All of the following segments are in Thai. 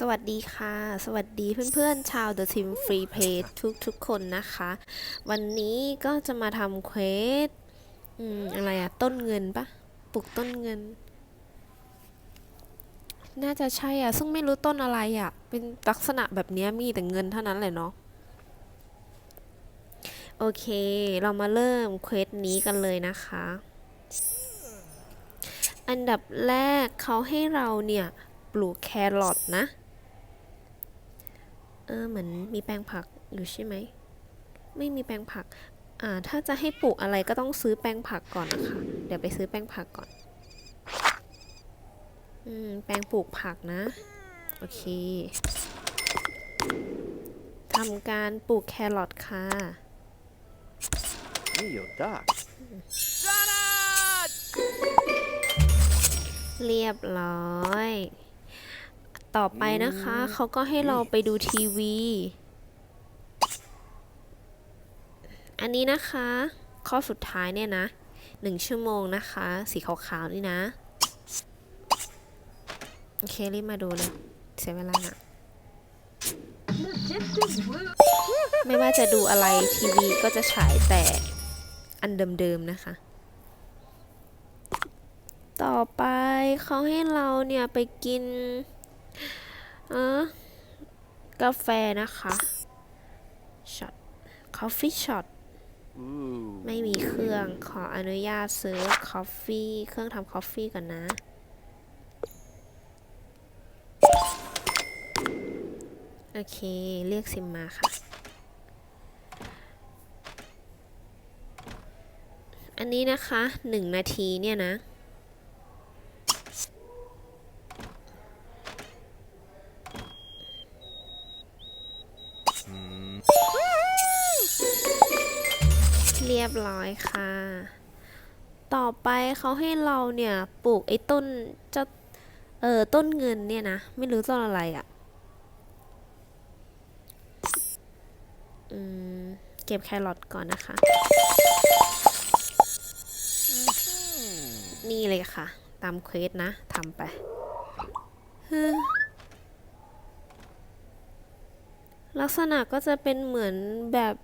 สวัสดีค่ะ สวัสดีเพื่อนๆ ชาว The Team Free Play ทุกๆ คนนะคะ วันนี้ก็จะมาทำเควสอืมอะไรอะต้นเงินปะปลูกต้นเงิน น่าจะใช่อะซึ่งไม่รู้ต้นอะไรอะเป็นลักษณะแบบนี้มีแต่เงินเท่านั้นแหละเนาะโอเค เรามาเริ่มเควสนี้กันเลยนะคะ อันดับแรกเขาให้เราเนี่ย ปลูกแครอทนะ เออเหมือนมีแปลงผักอยู่ใช่ไหม ไม่มีแปลงผัก อ่า ถ้าจะให้ปลูกอะไรก็ต้องซื้อแปลงผักก่อนนะคะ เดี๋ยวไปซื้อแปลงผักก่อน อืม แปลงปลูกผักนะ โอเคทำการปลูกแครอทค่ะ Neo Doc. เรียบร้อย ต่อไปนะคะ เขาก็ให้เราไปดูทีวี อันนี้นะคะ ข้อสุดท้ายเนี่ยนะหนึ่งชั่วโมงนะคะ สีขาวๆนี่นะ โอเค รีบมาดูเลยเสียเวลานะไม่ว่าจะดูอะไรทีวีก็จะฉายแต่อันเดิมๆนะคะ ต่อไปเขาให้เราเนี่ยไปกิน เออกาแฟนะคะช็อตคอฟฟี่ช็อต Ooh. ไม่มีเครื่องขออนุญาตซื้อคอฟฟี่เครื่องทำคอฟฟี่ก่อนนะ โอเค เรียกซิมมาค่ะ อันนี้นะคะหนึ่งนาทีเนี่ยนะ เรียบร้อยค่ะ ต่อไปเขาให้เราเนี่ยปลูกไอ้ต้นจ้าเออต้นเงินเนี่ยนะ ไม่รู้ต้นอะไรอะ่ะอืมเก็บแครอทก่อนนะคะ นี่เลยค่ะ ตามเควสนะทำไปลักษณะก็จะเป็นเหมือนแบบ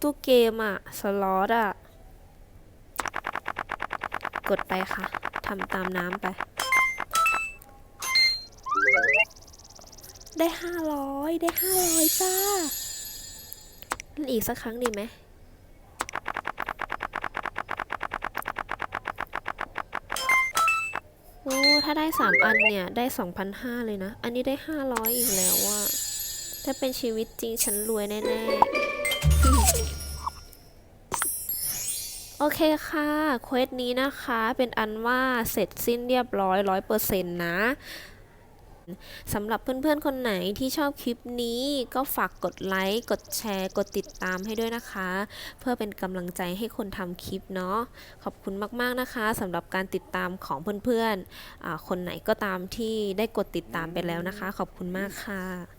ตู้เกมอะสล็อตอะกดไปค่ะทำตามน้ำไป ได้ห้าร้อยได้ห้าร้อยจ้าเล่นอีกสักครั้งดีไหมโอ้ ถ้าได้สามอันเนี่ย ได้สองพันห้าเลยนะ อันนี้ได้ห้าร้อยอีกแล้วอะถ้าเป็นชีวิตจริงฉันรวยแน่ ๆ โอเคค่ะเควสนี้นะคะเป็นอันว่าเสร็จสิ้นเรียบร้อยร้อยเปอร์เซ็นต์นะสำหรับเพื่อนๆ คนไหนที่ชอบคลิปนี้ก็ฝากกดไลค์ กดแชร์ กดติดตามให้ด้วยนะคะ เพื่อเป็นกำลังใจให้คนทำคลิปเนาะขอบคุณมากๆนะคะสำหรับการติดตามของเพื่อนๆคนไหนก็ตามที่ได้กดติดตามไปแล้วนะคะ ขอบคุณมากค่ะ